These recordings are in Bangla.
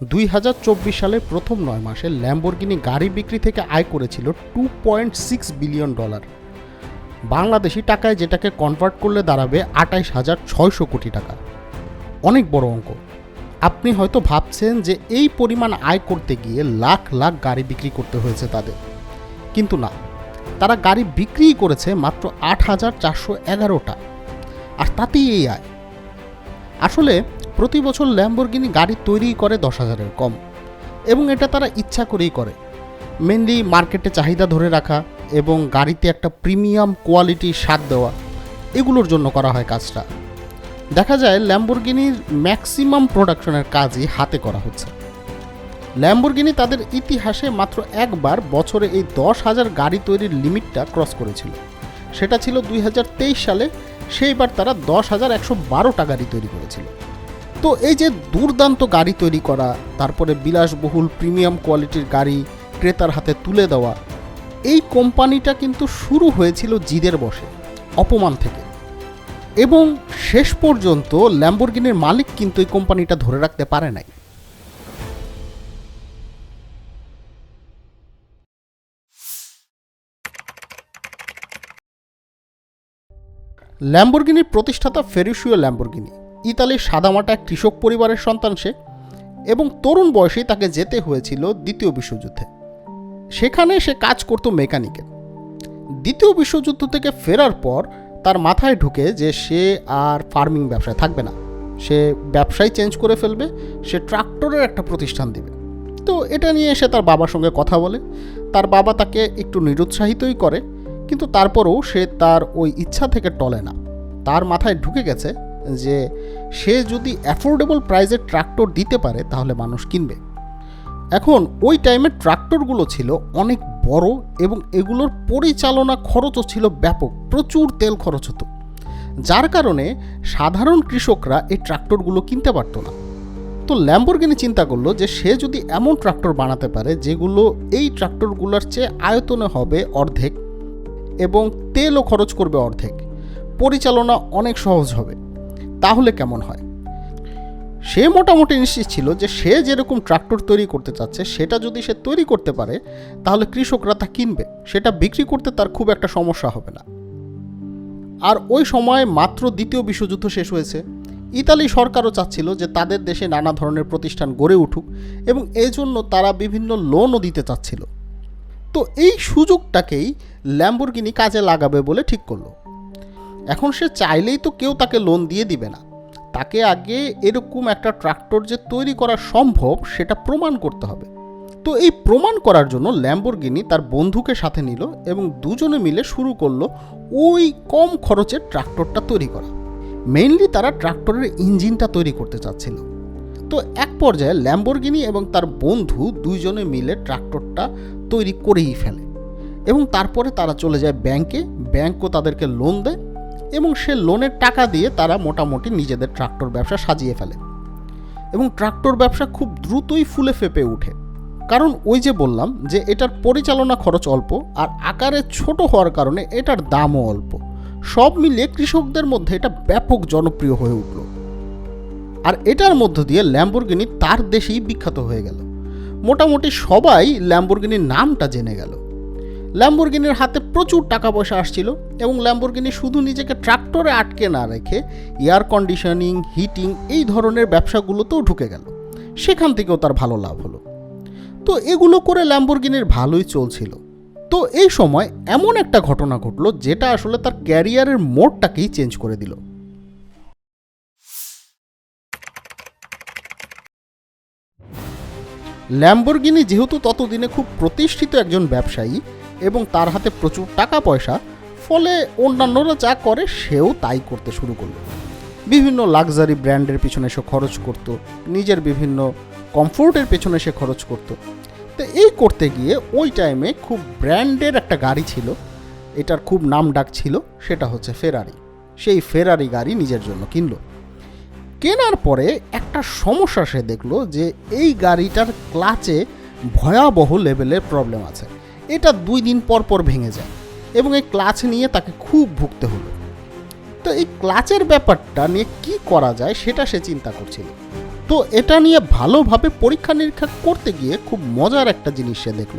দুই হাজার চব্বিশ সালের প্রথম নয় মাসে ল্যাম্বরগিনি গাড়ি বিক্রি থেকে আয় করেছিল two point six billion dollar Bangladeshi টাকায় যেটাকে কনভার্ট করলে দাঁড়াবে আটাইশ হাজার ছয়শো কোটি টাকা। অনেক বড় অঙ্ক। আপনি হয়তো ভাবছেন যে এই পরিমাণ আয় করতে গিয়ে লাখ লাখ গাড়ি বিক্রি করতে হয়েছে তাদের। কিন্তু না, তারা গাড়ি বিক্রিই করেছে মাত্র আট হাজার চারশো এগারোটা। আর তাতেই এই আয়। আসলে প্রতি বছর ল্যাম্বরগিনি গাড়ি তৈরি করে দশ হাজারের কম, এবং এটা তারা ইচ্ছা করেই করে। মেনলি মার্কেটে চাহিদা ধরে রাখা এবং গাড়িতে একটা প্রিমিয়াম কোয়ালিটির স্বাদ দেওয়া, এগুলোর জন্য করা হয় কাজটা। দেখা যায় ল্যাম্বরগিনির ম্যাক্সিমাম প্রোডাকশনের কাজই হাতে করা হচ্ছে। ল্যাম্বরগিনি তাদের ইতিহাসে মাত্র একবার বছরে এই দশ হাজার গাড়ি তৈরির লিমিটটা ক্রস করেছিল। সেটা ছিল দুই হাজার তেইশ সালে সেইবার তারা দশ হাজার একশো বারোটা গাড়ি তৈরি করেছিল। তো এই যে দুর্দান্ত গাড়ি তৈরি করা, তারপরে বিলাসবহুল প্রিমিয়াম কোয়ালিটির গাড়ি ক্রেতার হাতে তুলে দেওয়া, এই কোম্পানিটা কিন্তু শুরু হয়েছিল জিদের বসে, অপমান থেকে। এবং শেষ পর্যন্ত ল্যাম্বরগিনির মালিক কিন্তু এই কোম্পানিটা ধরে রাখতে পারে নাই। ল্যাম্বরগিনির প্রতিষ্ঠাতা ফেরুশিও ল্যাম্বরগিনি ইতালির সাদামাটা এক কৃষক পরিবারের সন্তান সে এবং তরুণ বয়সেই তাকে যেতে হয়েছিল দ্বিতীয় বিশ্বযুদ্ধে। সেখানে সে কাজ করত মেকানিকের। দ্বিতীয় বিশ্বযুদ্ধ থেকে ফেরার পর তার মাথায় ঢুকে যে সে আর ফার্মিং ব্যবসায় থাকবে না। সে ব্যবসায় চেঞ্জ করে ফেলবে, সে ট্রাক্টরের একটা প্রতিষ্ঠান দিবে। তো এটা নিয়ে সে তার বাবার সঙ্গে কথা বলে। তার বাবা তাকে একটু নিরুৎসাহিতই করে কিন্তু তারপরেও সে তার ওই ইচ্ছা থেকে টলে না। তার মাথায় ঢুকে গেছে যে সে যদি অ্যাফোর্ডেবল প্রাইজে ট্রাক্টর দিতে পারে, তাহলে মানুষ কিনবে। এখন ওই টাইমে ট্রাক্টরগুলো ছিল অনেক বড় এবং এগুলোর পরিচালনা খরচও ছিল ব্যাপক, প্রচুর তেল খরচ হতো। যার কারণে সাধারণ কৃষকরা এই ট্রাক্টরগুলো কিনতে পারতো না। তো ল্যাম্বরগিনি চিন্তা করল যে সে যদি এমন ট্রাক্টর বানাতে পারে, যেগুলো এই ট্রাক্টরগুলোর চেয়ে আয়তনে হবে অর্ধেক এবং তেলও খরচ করবে অর্ধেক। পরিচালনা অনেক সহজ হবে। তাহলে কেমন হয়? সে মোটামুটি নিশ্চিত ছিল যে সে যেরকম ট্রাক্টর তৈরি করতে চাচ্ছে, সেটা যদি সে তৈরি করতে পারে, তাহলে কৃষকরা তা কিনবে। সেটা বিক্রি করতে তার খুব একটা সমস্যা হবে না। আর ওই সময় মাত্র দ্বিতীয় বিশ্বযুদ্ধ শেষ হয়েছে। ইতালি সরকারও চাচ্ছিল যে তাদের দেশে নানা ধরনের প্রতিষ্ঠান গড়ে উঠুক এবং এই জন্য তারা বিভিন্ন লোনও দিতে চাচ্ছিল। তো এই সুযোগটাকেই ল্যাম্বরগিনি কাজে লাগাবে বলে ঠিক করল। এখন সে চাইলেই তো কেউ তাকে লোন দিয়ে দিবে না। তাকে আগে এরকম একটা ট্রাক্টর যে তৈরি করা সম্ভব সেটা প্রমাণ করতে হবে। তো এই প্রমাণ করার জন্য ল্যাম্বরগিনি তার বন্ধুকে সাথে নিল এবং দুজনে মিলে শুরু করল ওই কম খরচের ট্রাক্টরটা তৈরি করা। মেইনলি তারা ট্রাক্টরের ইঞ্জিনটা তৈরি করতে চাচ্ছিল। তো এক পর্যায়ে ল্যাম্বরগিনি এবং তার বন্ধু দুইজনে মিলে ট্রাক্টরটা তৈরি করেই ফেলে এবং তারপরে তারা চলে যায় ব্যাংকে ব্যাংকও তাদেরকে লোন দেয় এবং সে লোনের টাকা দিয়ে তারা মোটামুটি নিজেদের ট্রাক্টর ব্যবসা সাজিয়ে ফেলে। এবং ট্রাক্টর ব্যবসা খুব দ্রুতই ফুলে ফেপে ওঠে। কারণ ওই যে বললাম যে এটার পরিচালনা খরচ অল্প আর আকারে ছোট হওয়ার কারণে এটার দামও অল্প। সব মিলিয়ে কৃষকদের মধ্যে এটা ব্যাপক জনপ্রিয় হয়ে উঠল। আর এটার মধ্য দিয়ে ল্যাম্বরগিনি তার দেশেই বিখ্যাত হয়ে গেল। মোটামুটি সবাই ল্যাম্বরগিনির নামটা জেনে গেল। ল্যাম্বরগিনির হাতে প্রচুর টাকা পয়সা আসছিল এবং ল্যাম্বরগিনি শুধু নিজেকে ট্রাক্টরে আটকে না রেখে এয়ার কন্ডিশনিং হিটিং এই ধরনের ব্যবসাগুলোতেও ঢুকে গেল। সেখান থেকেও তার ভালো লাভ হলো। তো এগুলো করে ল্যাম্বরগিনির ভালোই চলছিল। তো এই সময় এমন একটা ঘটনা ঘটলো যেটা আসলে তার ক্যারিয়ারের মোড়টাকেই চেঞ্জ করে দিল। ল্যাম্বরগিনি যেহেতু ততদিনে খুব প্রতিষ্ঠিত একজন ব্যবসায়ী এবং তার হাতে প্রচুর টাকা পয়সা ফলে অন্যান্যরা যা করে সেও তাই করতে শুরু করল। বিভিন্ন লাক্সারি ব্র্যান্ডের পিছনে সে খরচ করত, নিজের বিভিন্ন কমফোর্টের পেছনে সে খরচ করত। তো এই করতে গিয়ে ওই টাইমে খুব ব্র্যান্ডের একটা গাড়ি ছিল, এটার খুব নাম ডাক ছিল, সেটা হচ্ছে ফেরারি সেই ফেরারি গাড়ি নিজের জন্য কিনলো। কেনার পরে একটা সমস্যা সে দেখল যে এই গাড়িটার ক্লাচে ভয়াবহ লেভেলের প্রবলেম আছে। এটা দুই দিন পর পর ভেঙে যায় এবং এই ক্লাচ নিয়ে তাকে খুব ভুগতে হলো। তো এই ক্লাচের ব্যাপারটা নিয়ে কি করা যায় সেটা সে চিন্তা করছিল। তো এটা নিয়ে ভালোভাবে পরীক্ষা নিরীক্ষা করতে গিয়ে খুব মজার একটা জিনিস সে দেখল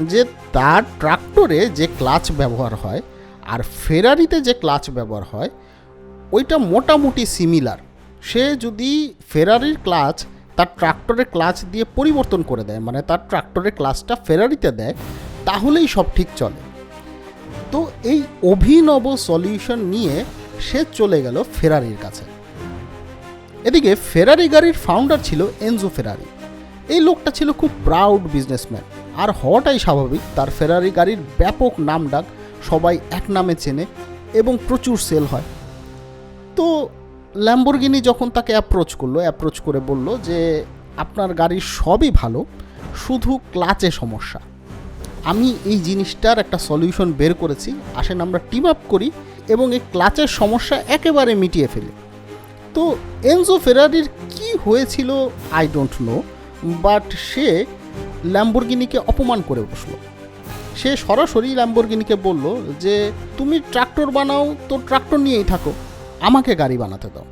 যে তার ট্রাক্টরে যে ক্লাচ ব্যবহার হয় আর ফেরারিতে যে ক্লাচ ব্যবহার হয়, ওইটা মোটামুটি সিমিলার সে যদি ফেরারির ক্লাচ তার ট্রাক্টরের ক্লাচ দিয়ে পরিবর্তন করে দেয় মানে তার ট্রাক্টরের ক্লাচটা ফেরারিতে দেয়, তাহলেই সব ঠিক চলে। তো এই অভিনব সলিউশন নিয়ে সে চলে গেল ফেরারির কাছে। এদিকে ফেরারি গাড়ির ফাউন্ডার ছিল এনজো ফেরারি এই লোকটা ছিল খুব প্রাউড বিজনেসম্যান আর হওয়াটাই স্বাভাবিক, তার ফেরারি গাড়ির ব্যাপক নাম ডাক সবাই এক নামে চেনে এবং প্রচুর সেল হয়। তো ল্যাম্বরগিনি যখন তাকে অ্যাপ্রোচ করল অ্যাপ্রোচ করে বলল যে, আপনার গাড়ির সবই ভালো, শুধু ক্লাচে সমস্যা। আমি এই জিনিসটার একটা সলিউশন বের করেছি। আসেন আমরা টিম আপ করি এবং এই ক্লাচের সমস্যা একেবারে মিটিয়ে ফেলি। তো এনজো ফেরারির কি হয়েছিল আই ডোন্ট নো বাট সে ল্যাম্বরগিনিকে অপমান করে বসল। সে সরাসরি ল্যাম্বরগিনিকে বলল যে, তুমি ট্রাক্টর বানাও, তো ট্রাক্টর নিয়েই থাকো। আমাকে গাড়ি বানাতে দাও।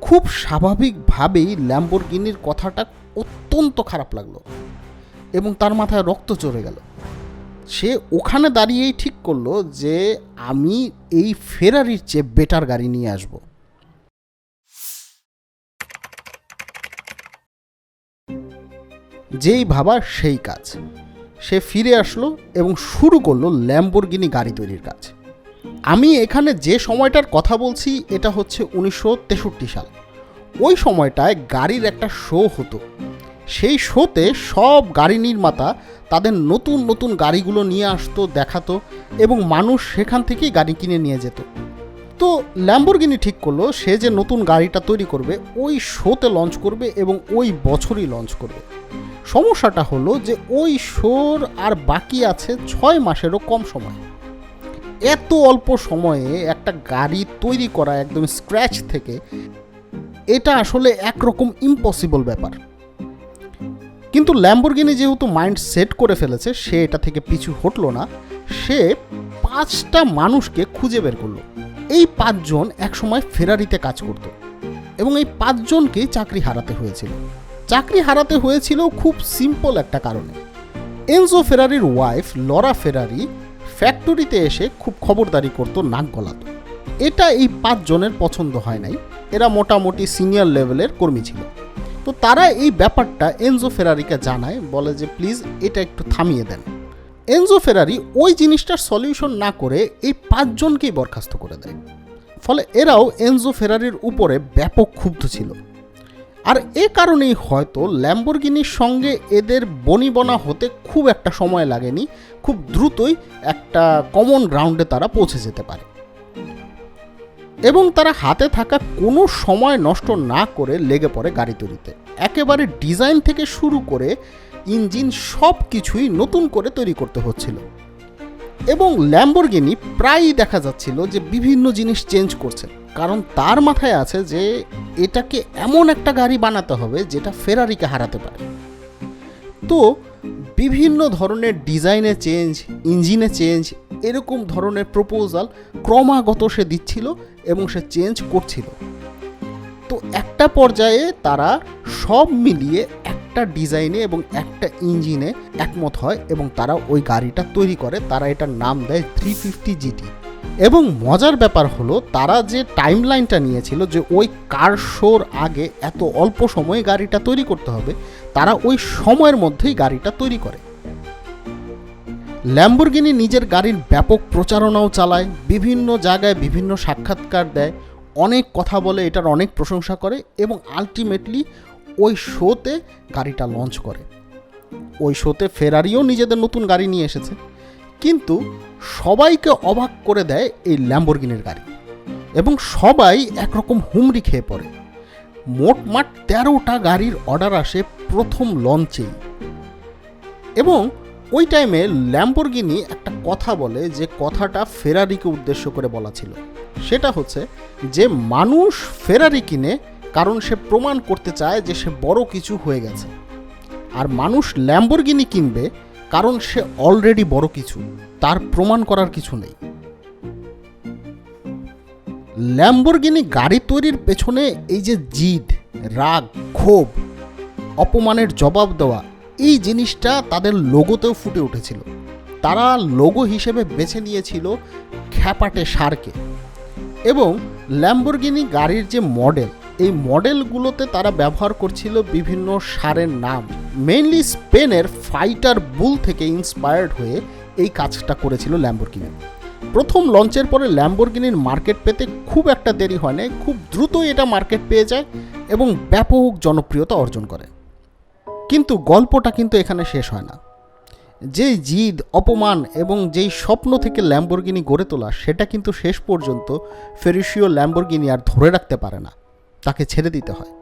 খুব স্বাভাবিকভাবেই ল্যাম্বরগিনির কথাটা অত্যন্ত খারাপ লাগল এবং তার মাথায় রক্ত চড়ে গেল। সে ওখানে দাঁড়িয়েই ঠিক করল যে আমি এই ফেরারির চেয়ে বেটার গাড়ি নিয়ে আসব। যেই ভাবা সেই কাজ। সে ফিরে আসলো এবং শুরু করল ল্যাম্বরগিনি গাড়ি তৈরির কাজ। আমি এখানে যে সময়টার কথা বলছি, এটা হচ্ছে উনিশশো তেষট্টি সাল। ওই সময়টায় গাড়ির একটা শো হতো। সেই শোতে সব গাড়ি নির্মাতা তাদের নতুন নতুন গাড়িগুলো নিয়ে আসতো, দেখাতো এবং মানুষ সেখান থেকেই গাড়ি কিনে নিয়ে যেত। তো ল্যাম্বরগিনি ঠিক করল, সে যে নতুন গাড়িটা তৈরি করবে, ওই শোতে লঞ্চ করবে এবং ওই বছরই লঞ্চ করবে। সমস্যাটা হলো যে ওই শোর আর বাকি আছে ছয় মাসেরও কম সময়। এত অল্প সময়ে একটা গাড়ি তৈরি করা একদম স্ক্র্যাচ থেকে, এটা আসলে একরকম ইম্পসিবল ব্যাপার। কিন্তু ল্যাম্বরগিনি যেহেতু মাইন্ড সেট করে ফেলেছে, সে এটা থেকে পিছু হটলো না, সে পাঁচটা মানুষকে খুঁজে বের করল। এই পাঁচজন একসময় ফেরারিতে কাজ করত এবং এই পাঁচজনকেই চাকরি হারাতে হয়েছিল। চাকরি হারাতে হয়েছিল খুব সিম্পল একটা কারণে। এনজো ফেরারির ওয়াইফ লরা ফেরারি ফ্যাক্টরিতে এসে খুব খবরদারি করতো নাক গলাতো। এটা এই পাঁচজনের পছন্দ হয় নাই। এরা মোটামুটি সিনিয়র লেভেলের কর্মী ছিল। তো তারা এই ব্যাপারটা এনজো ফেরারিকে জানায়, বলে যে, প্লিজ, এটা একটু থামিয়ে দেন। এনজো ফেরারি ওই জিনিসটার সলিউশন না করে এই পাঁচজনকেই বরখাস্ত করে দেয়। ফলে এরাও এনজো ফেরারির উপরে ব্যাপক ক্ষুব্ধ ছিল। আর এ কারণেই হয়তো ল্যাম্বরগিনির সঙ্গে এদের বনিবনা হতে খুব একটা সময় লাগেনি, খুব দ্রুতই একটা কমন গ্রাউন্ডে তারা পৌঁছে যেতে পারে। এবং তারা হাতে থাকা কোনো সময় নষ্ট না করে লেগে পড়ে গাড়ি তৈরিতে। একেবারে ডিজাইন থেকে শুরু করে ইঞ্জিন সব কিছুই নতুন করে তৈরি করতে হচ্ছিল। এবং ল্যাম্বরগিনি প্রায়ই দেখা যাচ্ছিল যে বিভিন্ন জিনিস চেঞ্জ করছে। কারণ তার মাথায় আছে যে এটাকে এমন একটা গাড়ি বানাতে হবে যেটা ফেরারিকে হারাতে পারে। তো বিভিন্ন ধরনের ডিজাইনে চেঞ্জ ইঞ্জিনে চেঞ্জ, এরকম ধরনের প্রপোজাল ক্রমাগত সে দিচ্ছিল এবং সে চেঞ্জ করছিল। তো একটা পর্যায়ে তারা সব মিলিয়ে একটা ডিজাইনে এবং একটা ইঞ্জিনে একমত হয় এবং তারা ওই গাড়িটা তৈরি করে, তারা এটার নাম দেয় থ্রি ফিফটি জিটি এবং মজার ব্যাপার হলো, তারা যে টাইম লাইনটা নিয়েছিল যে ওই কার শোর আগে এত অল্প সময়ে গাড়িটা তৈরি করতে হবে, তারা ওই সময়ের মধ্যেই গাড়িটা তৈরি করে। ল্যাম্বরগিনি নিজের গাড়ির ব্যাপক প্রচারণাও চালায়, বিভিন্ন জায়গায় বিভিন্ন সাক্ষাৎকার দেয়, অনেক কথা বলে, এটার অনেক প্রশংসা করে এবং আলটিমেটলি ওই শোতে গাড়িটা লঞ্চ করে। ওই শোতে ফেরারিও নিজেদের নতুন গাড়ি নিয়ে এসেছে। কিন্তু সবাইকে অবাক করে দেয় এই ল্যাম্বরগিনির গাড়ি। এবং সবাই একরকম হুমড়ি খেয়ে পড়ে। মোটমাট তেরোটা গাড়ির অর্ডার আসে প্রথম লঞ্চেই এবং ওই টাইমে ল্যাম্বরগিনি একটা কথা বলে যে কথাটা ফেরারিকে উদ্দেশ্য করে বলা ছিল। সেটা হচ্ছে যে মানুষ ফেরারি কিনে কারণ সে প্রমাণ করতে চায় যে সে বড় কিছু হয়ে গেছে। আর মানুষ ল্যাম্বরগিনি কিনবে কারণ সে অলরেডি বড় কিছু, তার প্রমাণ করার কিছু নেই। ল্যাম্বরগিনি গাড়ি তৈরির পেছনে এই যে জিদ, রাগ, ক্ষোভ, অপমানের জবাব দেওয়া, এই জিনিসটা তাদের লোগোতেও ফুটে উঠেছিল। তারা লোগো হিসেবে বেছে নিয়েছিল খ্যাপাটে সারকে। এবং ল্যাম্বরগিনি গাড়ির যে মডেল এই মডেলগুলোতে তারা ব্যবহার করছিল বিভিন্ন সারের নাম। মেইনলি স্পেনের ফাইটার বুল থেকে ইন্সপায়ার্ড হয়ে এই কাজটা করেছিল ল্যাম্বরগিনি প্রথম লঞ্চের পরে ল্যাম্বরগিনির মার্কেট পেতে খুব একটা দেরি হয় না খুব দ্রুতই এটা মার্কেট পেয়ে যায় এবং ব্যাপক জনপ্রিয়তা অর্জন করে। কিন্তু গল্পটা কিন্তু এখানে শেষ হয় না। যেই জিদ, অপমান এবং যেই স্বপ্ন থেকে ল্যাম্বরগিনি গড়ে তোলা, সেটা কিন্তু শেষ পর্যন্ত ফেরিসিও ল্যাম্বরগিনি আর ধরে রাখতে পারে না। তাকে ছেড়ে দিতে হয়।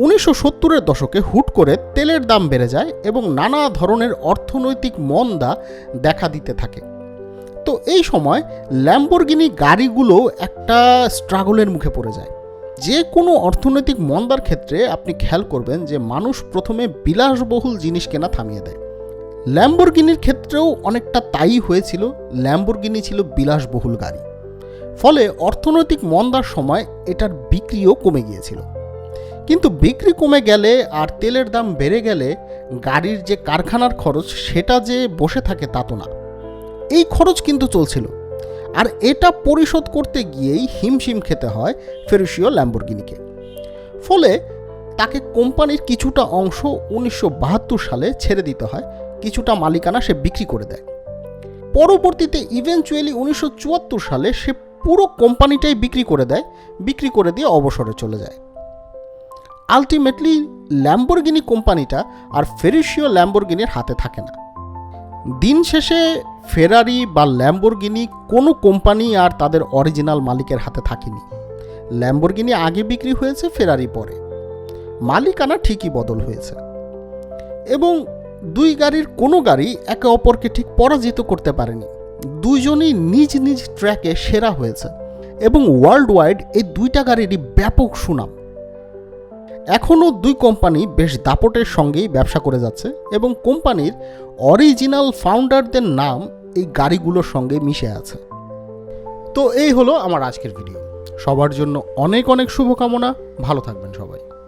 উনিশশো সত্তরের দশকে হুট করে তেলের দাম বেড়ে যায় এবং নানা ধরনের অর্থনৈতিক মন্দা দেখা দিতে থাকে। তো এই সময় ল্যাম্বরগিনি গাড়িগুলো একটা স্ট্রাগলের মুখে পড়ে যায়। যে কোনো অর্থনৈতিক মন্দার ক্ষেত্রে আপনি খেয়াল করবেন যে মানুষ প্রথমে বিলাসবহুল জিনিস কেনা থামিয়ে দেয়। ল্যাম্বরগিনির ক্ষেত্রেও অনেকটা তাই হয়েছিল, ল্যাম্বরগিনি ছিল বিলাসবহুল গাড়ি। ফলে অর্থনৈতিক মন্দার সময় এটার বিক্রিও কমে গিয়েছিল। কিন্তু বিক্রি কমে গেলে আর তেলের দাম বেড়ে গেলে গাড়ির যে কারখানার খরচ সেটা যে বসে থাকে তা তো না। এই খরচ কিন্তু চলছিল। আর এটা পরিশোধ করতে গিয়েই হিমশিম খেতে হয় ফেরুশিও ল্যাম্বরগিনিকে। ফলে তাকে কোম্পানির কিছুটা অংশ উনিশশো বাহাত্তর সালে ছেড়ে দিতে হয়, কিছুটা মালিকানা সে বিক্রি করে দেয়। পরবর্তীতে ইভেনচুয়ালি উনিশশো চুয়াত্তর সালে সে পুরো কোম্পানিটাই বিক্রি করে দেয়, বিক্রি করে দিয়ে অবসরে চলে যায়। আলটিমেটলি ল্যাম্বরগিনি কোম্পানিটা আর ফেরিশিও ল্যাম্বরগিনির হাতে থাকে না। দিন শেষে ফেরারি বা ল্যাম্বরগিনি কোনো কোম্পানি আর তাদের অরিজিনাল মালিকের হাতে থাকেনি। ল্যাম্বরগিনি আগে বিক্রি হয়েছে ফেরারি পরে। মালিকানা ঠিকই বদল হয়েছে। এবং দুই গাড়ির কোনো গাড়ি একে অপরকে ঠিক পরাজিত করতে পারেনি। দুইজনই নিজ নিজ ট্র্যাকে সেরা হয়েছে। এবং ওয়ার্ল্ড ওয়াইড এই দুইটা গাড়িরই ব্যাপক সুনাম। এখনও দুই কোম্পানি বেশ দাপটের সঙ্গেই ব্যবসা করে যাচ্ছে এবং কোম্পানির অরিজিনাল ফাউন্ডারদের নাম এই গাড়িগুলোর সঙ্গে মিশে আছে। তো এই হলো আমার আজকের ভিডিও। সবার জন্য অনেক অনেক শুভকামনা। ভালো থাকবেন সবাই।